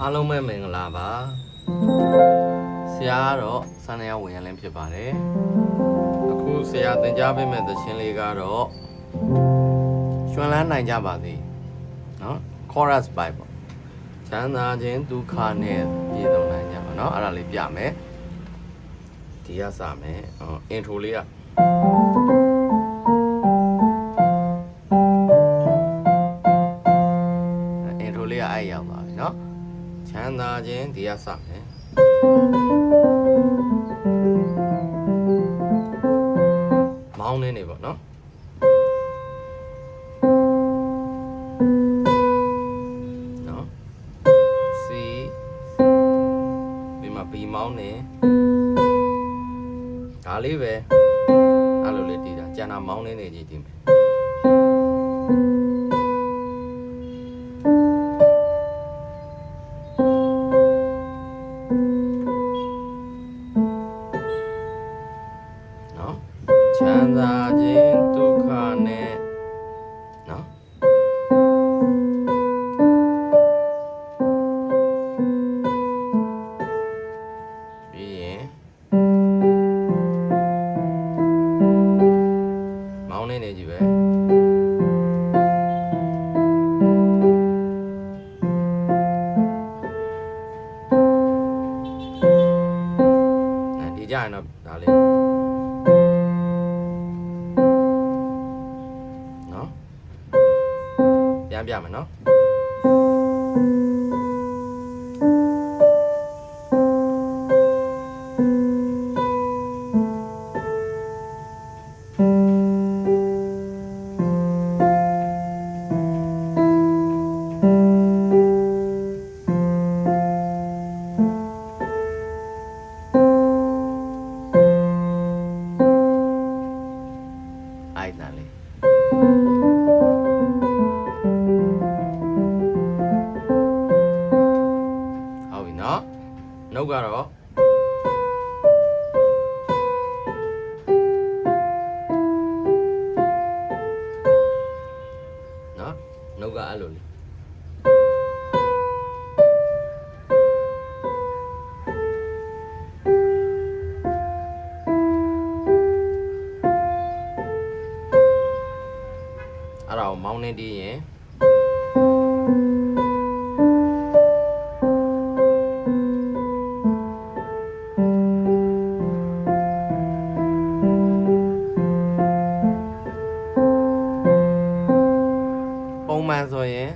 အားလုံးပဲမင်္ဂလာပါဆရာကတော့စန္ဒယာဝင်ရလင်းဖြစ်ပါတယ်အခုဆရာသင်ကြားပေးမယ့်သချင်းလေးကတော့ရွှင်လန်းနိုင်ကြပါသေးเนาะ chorus ပိုက်ပေါ့ချမ်းသာခြင်းဒုက္ခနဲ့ပြည်စုံနိုင်ကြပါเนาะအဲ့ဒါလေးပြမယ်ဒီကစမယ်ဟော intro လေးက တရားစမယ်မောင်းနေနေပေါ့နော်နော်စီဒီမှာဘီမောင်းနေဒါလေးပဲအဲ့လိုလေးတည်တာကျန်တာမောင်းနေနေကြည့်ကြည့်မယ် နှု ပုံမှန်ဆိုရင်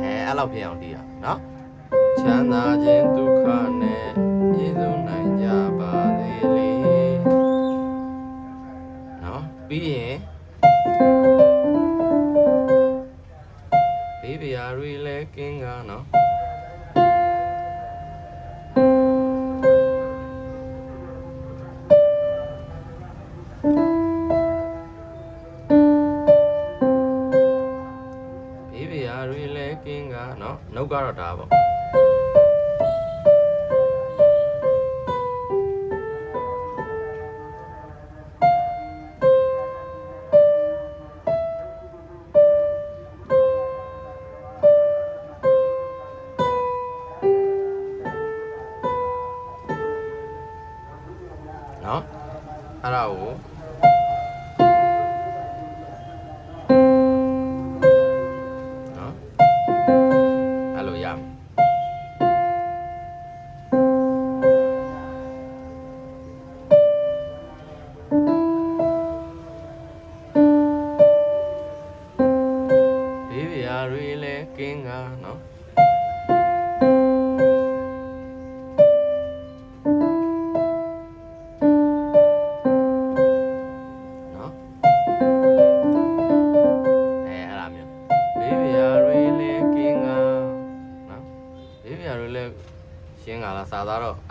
အဲအဲ့လောက်ဖြစ်အောင်တည်ရအောင်နော်ချမ်းသာခြင်းဒုက္ခနဲ့ပြည့်စုံနိုင်ကြပါစေလေနော်ပြီးရင်ဘေးပြာတွေလည်းကင်းကနော် ဘေးပြာတွေလည်းကင်းကနော်နှုတ်ကတော့ဒါပေါ့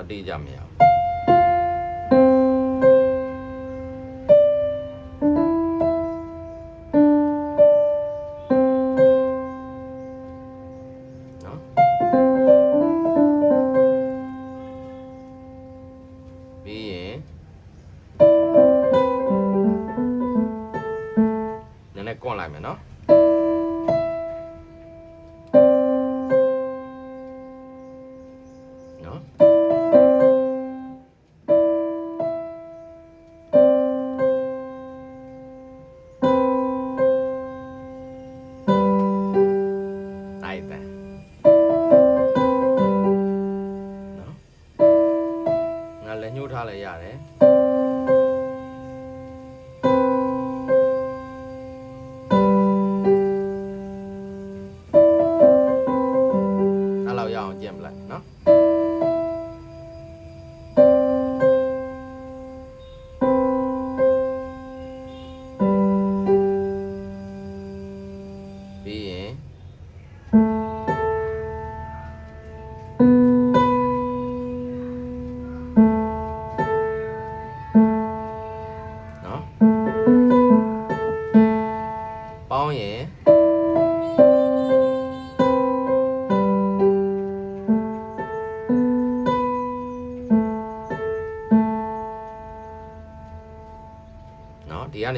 သားတော့အတိ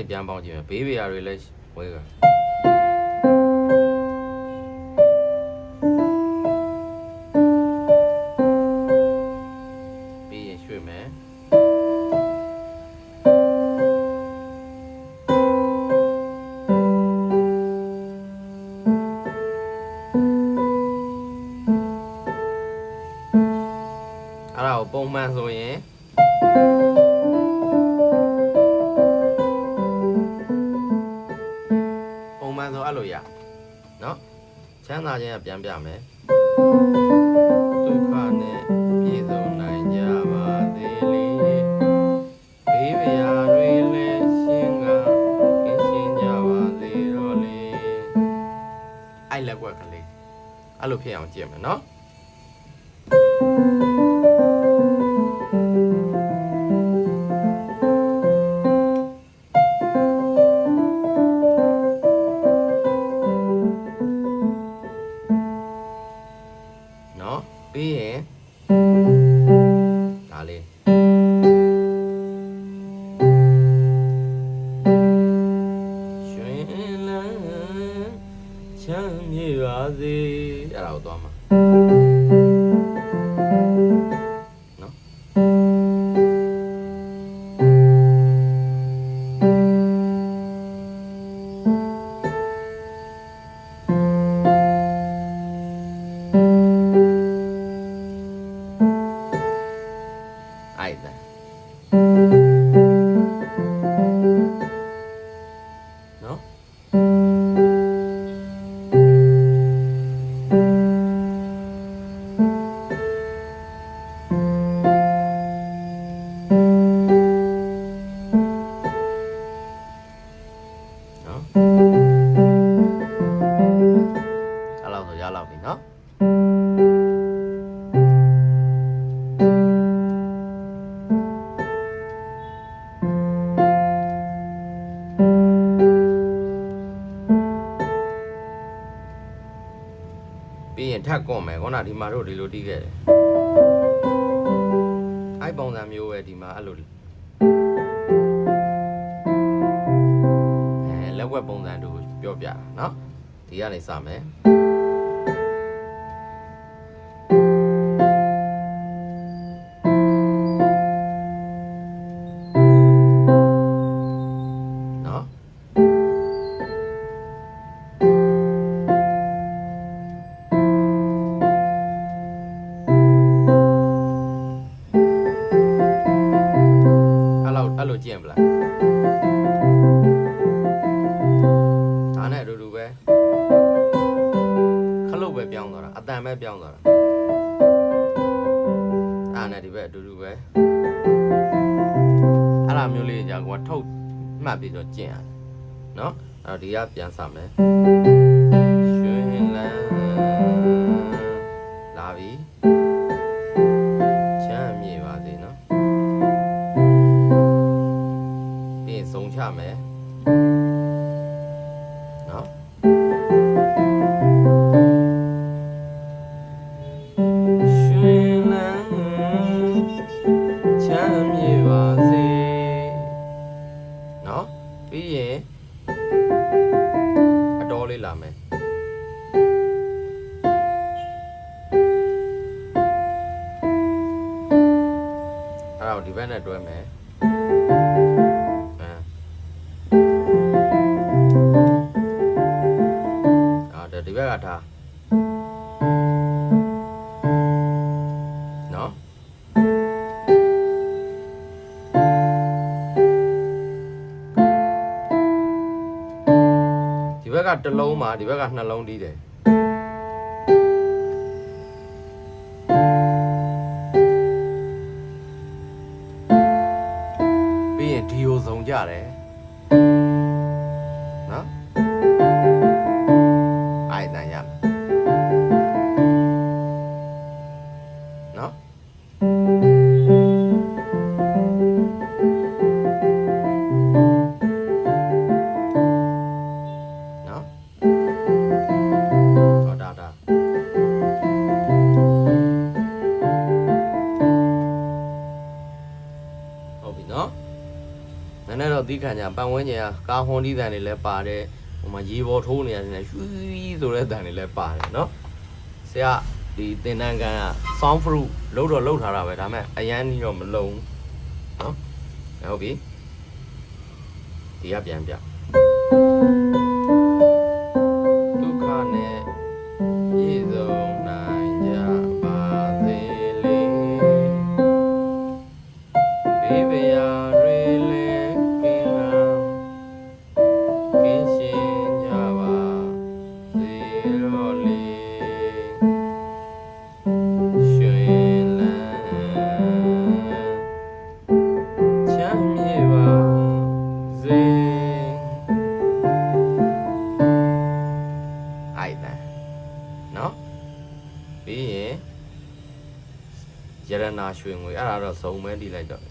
ပြန်ပေါင်းကြည့်မယ်ဘေးဘေးရာတွေလည်းဝဲက ပြန်ပြမယ်ဒုက္ခနဲ့ပြည့်စုံနိုင်ကြပါသေးလေဘေးဗျာတွေလည်းရှင်ကကင်းရှင်းကြပါသေးတော့လေအဲ့လက်ကွက်ကလေးအဲ့လိုဖြစ်အောင်ကြည့်မယ်နော်နော် နော်အဲ့လောက်ဆိုရလောက်ပြီနော်ပြီးရင်ထပ်ကွန်မယ်ခေါင်းကဒီမှာတို့ဒီလိုတီးခဲ့တယ်အဲ့ပုံစံမျိုးပဲဒီမှာအဲ့လို ပုံစံတို့ပြောပြတာเนาะဒီကနေစမယ် ကြာကွာထုတ်မှတ်ပြီးတော့ကျင့်ရတယ်နော်အဲ့တော့ဒီကပြန်စမယ်ရွှင်လန်းလာပြီချမ်းမြေပါစေနော်ပြီးရင်စုံချမယ် လေးလာမယ် တစ်လုံးမှာဒီဘက်ကနှလုံးတီးတယ်ပြီးရင်ဒီကိုစုံကြတယ် နည်းနည်းတော့သီးခံကြပတ်ဝန်းကျင်ကကာဟွန်ဒီတန်တွေလည်းပါတဲ့ဟိုမှာရေပေါ်ထိုးနေရတယ်ရှူးဆိုတဲ့တန်တွေလည်းပါတယ်เนาะဆရာဒီသင်တန်းကန်းက sound proof လောက်တော့လောက်ထားတာပဲဒါပေမဲ့အရန်ကြီးတော့မလုံးเนาะဟုတ်ပြီဒီကပြန်ပြ ဆုံးမဲတိလိုက်တော့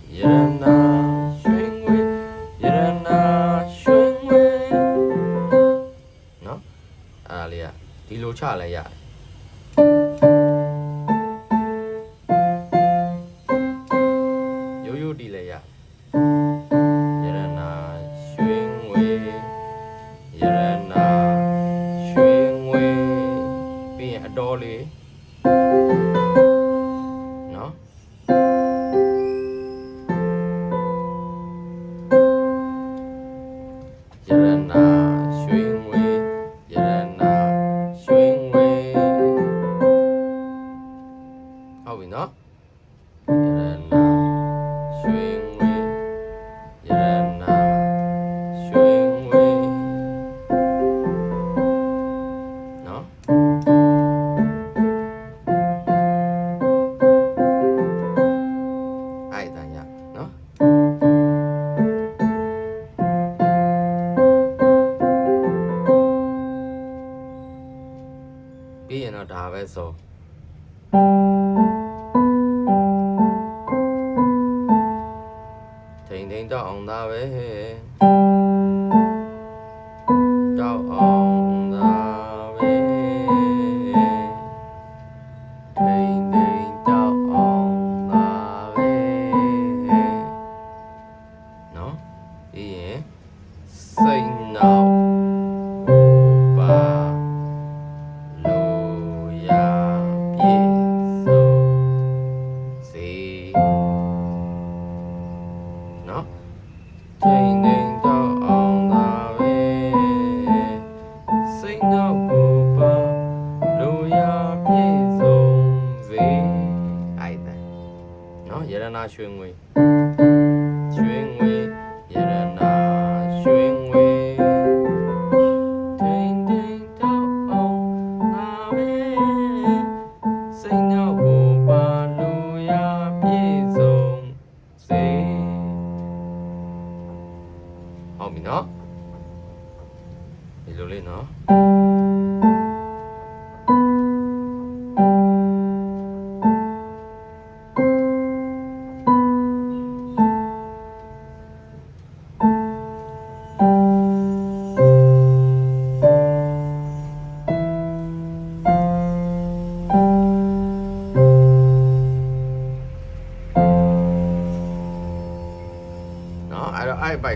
也在拉 là 学位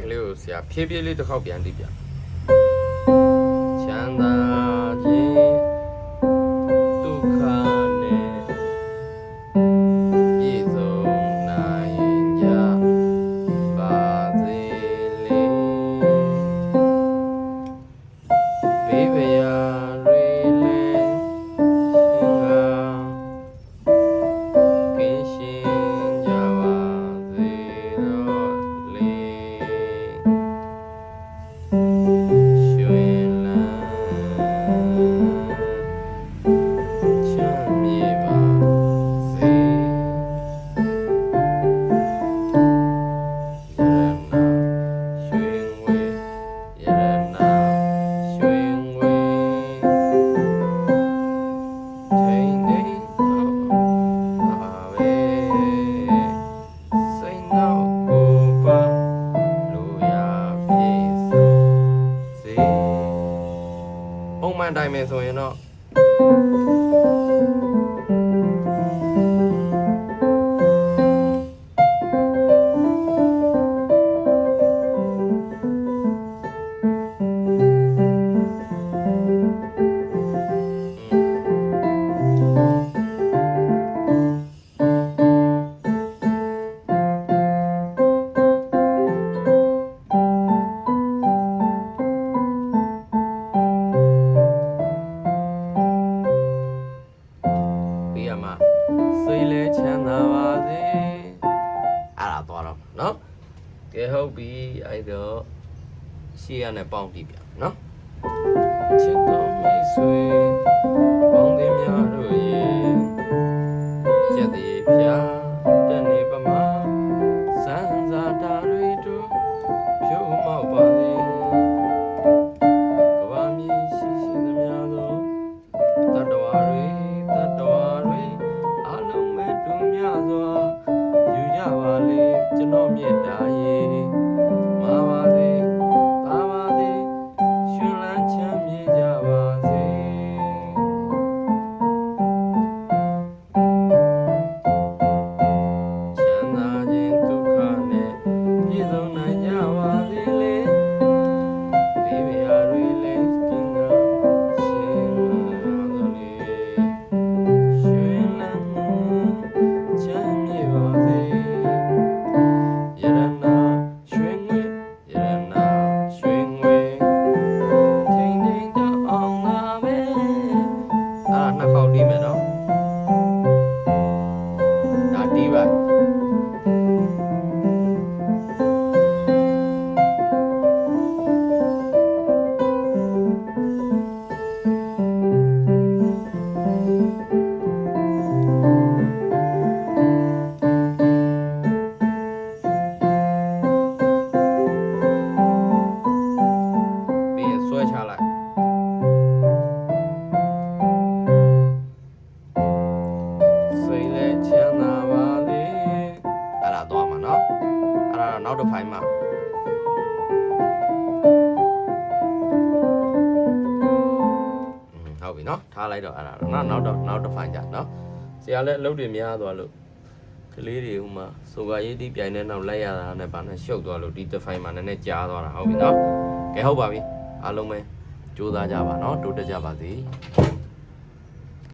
ကလေးကိုဆရာဖြည်းဖြည်းလေးတစ်ခေါက်ပြန်ကြည့်ပြ ပြီအဲ့တော့ရှေ့ရနဲ့ပေါင်းကြည့်ပြနော်ချစ်တော်မိတ်ဆွေ ဖိုင်ကြเนาะဆရာလည်းအလုပ်တွေများသွားလို့ကလေးတွေဟိုမှာဆိုကာရေးတီးပြိုင်တဲ့နောက်လိုက်ရတာနဲ့ဘာနဲ့ရှုပ်သွားလို့ဒီတဖိုင်မှာနည်းနည်းကြားသွားတာဟုတ်ပြီเนาะကဲဟုတ်ပါပြီအားလုံးပဲစူးစမ်းကြပါเนาะတိုးတက်ကြပါစေ